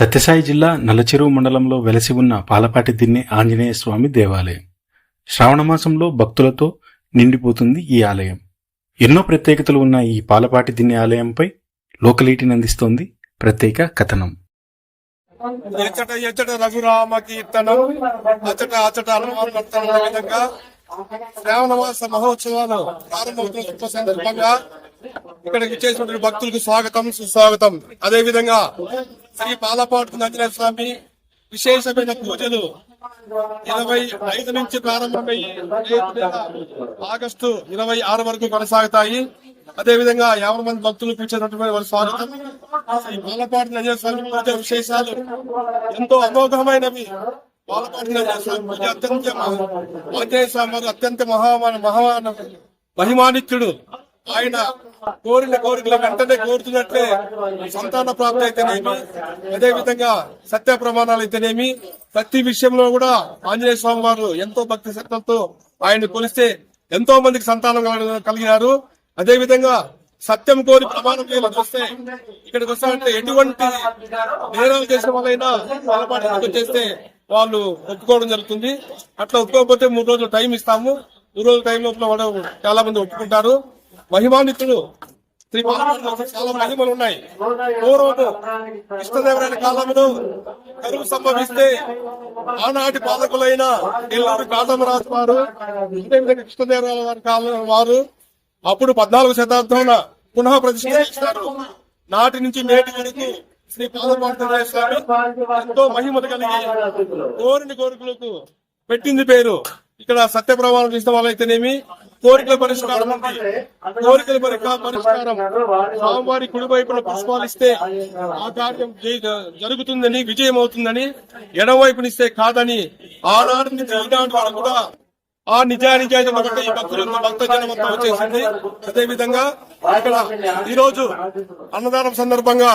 సత్యసాయి జిల్లా నల్లచెరువు మండలంలో వెలసి ఉన్న పాలపాటి దిన్నె ఆంజనేయ స్వామి దేవాలయం. శ్రావణమాసంలో భక్తులతో నిండిపోతుంది ఈ ఆలయం. ఎన్నో ప్రత్యేకతలు ఉన్న ఈ పాలపాటి దిన్నె ఆలయంపై లోకలీటిని అందిస్తోంది ప్రత్యేక కథనం. ఎచ్చట ఎచ్చట రఘురామ కీర్తనం అచ్చట అచ్చట హనుమాన్ నర్తనం విధంగా శ్రావణమాస మహోత్సవాలు ప్రారంభమవుతున్న శుభ సందర్భంగా ఇక్కడికి చేసినటువంటి భక్తులకు స్వాగతం సుస్వాగతం. అదే విధంగా శ్రీ పాలపాటు ఆంజనేయ స్వామి విశేషమైన పూజలు ఇరవై ఐదు నుంచి ప్రారంభమై ఆగస్టు ఇరవై ఆరు వరకు కొనసాగుతాయి. అదే విధంగా యాభై మంది భక్తులు పిలిచినటువంటి వారి స్వాగతం. శ్రీ పాలపాటి నజర స్వామి పూజ విశేషాలు ఎంతో అమోఘమైనవి. పాలపాటి నజర స్వామి పూజ అత్యంత ఆంజనేయ స్వామి వారు అత్యంత మహామాన మహామాన మహిమానిత్యుడు. ఆయన కోరిన కోరికల వెంటనే కోరుతున్నట్లే సంతాన ప్రాప్తి అయితేనేమి. అదే విధంగా సత్య ప్రమాణాలు అయితేనేమి. ప్రతి విషయంలో కూడా ఆంజనేయ స్వామి వారు ఎంతో భక్తి శ్రద్ధలతో ఆయన కొలిస్తే ఎంతో మందికి సంతానం కలిగినారు. అదేవిధంగా సత్యం కోరి ప్రమాణం చేయాలని వస్తే ఇక్కడికి వస్తారంటే ఎటువంటి నేరాలు చేసిన వాళ్ళైనా పాలపాటి వాళ్ళు ఒప్పుకోవడం జరుగుతుంది. అట్లా ఒప్పుకోకపోతే మూడు రోజులు టైం ఇస్తాము. మూడు రోజుల టైం లోపల చాలా మంది ఒప్పుకుంటారు. మహిమానితుడు శ్రీ చాలా మహిమలు ఉన్నాయి. పూర్వము కృష్ణదేవరాయల కాలంలో కరువు సంభవిస్తే ఆనాటి పాలకులైన ఇల్లూరు కాటమరాజు వారు అదేవిధంగా కృష్ణదేవరాయల వారి కాలం వారు అప్పుడు పద్నాలుగు శతాబ్దంలో పునః ప్రతిష్ఠ చేశారు. నాటి నుంచి నేటి వరకు శ్రీ పాదపాండరాయ స్వామి ఎంతో మహిమలు కలిగి కోరిని కోరికలకు పెట్టింది పేరు. ఇక్కడ సత్య ప్రమాణం చేసిన వాళ్ళైతేనేమి కోరికల పరిష్కారం ఉంది. కోరికల పరిష్కారం స్వామివారి కుడి వైపున పుష్పాలు ఇస్తే ఆ కార్యం జరుగుతుందని విజయం అవుతుందని ఎడమ వైపునిస్తే కాదని ఆనాటి నుంచి ఈనాటి వరకు కూడా ఆ నిజానిజాయితీ ఒకటి ఈ భక్తులు భక్త జనం అంతా వచ్చేసింది. అదేవిధంగా ఇక్కడ ఈ రోజు అన్నదానం సందర్భంగా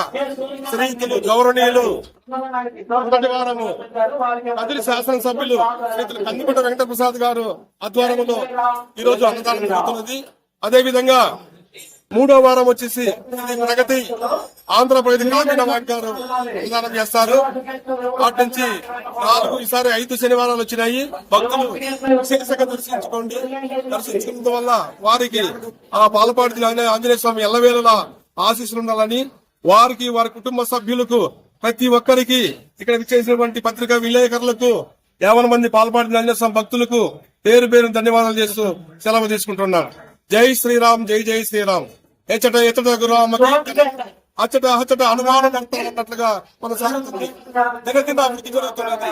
స్నేహితులు గౌరవనీయులు మొదటి వారము కదిరి శాసనసభ్యులు స్నేహితులు కందిపట్ట వెంకట ప్రసాద్ గారు ఆధ్వర్యంలో ఈ రోజు అన్నదానం జరుగుతున్నది. అదేవిధంగా మూడో వారం వచ్చేసి ప్రగతి ఆంధ్రప్రదేశ్ గ్రామీణ బ్యాంక్ ప్రదానం చేస్తారు. అటు నుంచి నాలుగు ఈసారి ఐదు శనివారాలు వచ్చినాయి. భక్తులు విశేషంగా దర్శించుకోండి. దర్శించుకున్నందు వల్ల వారికి ఆ పాలపాటి ఆంజనేయ స్వామి ఎల్లవేళలా ఆశీస్సులు ఉండాలని వారికి వారి కుటుంబ సభ్యులకు ప్రతి ఒక్కరికి ఇక్కడ విచ్చేసినటువంటి పత్రికా విలేకరులకు యావన మంది పాల్పాటి ఆంజనేయ స్వామి భక్తులకు పేరు పేరు ధన్యవాదాలు చేస్తూ సెలవు తీసుకుంటున్నాను. జై శ్రీరామ్ జై జై శ్రీరామ్. ఎచ్చట ఎచ్చట గురామ అచ్చట అచ్చట అనుమానం అన్నట్లుగా కొనసాగుతుంది దినదిన అభివృద్ధి జరుగుతున్నది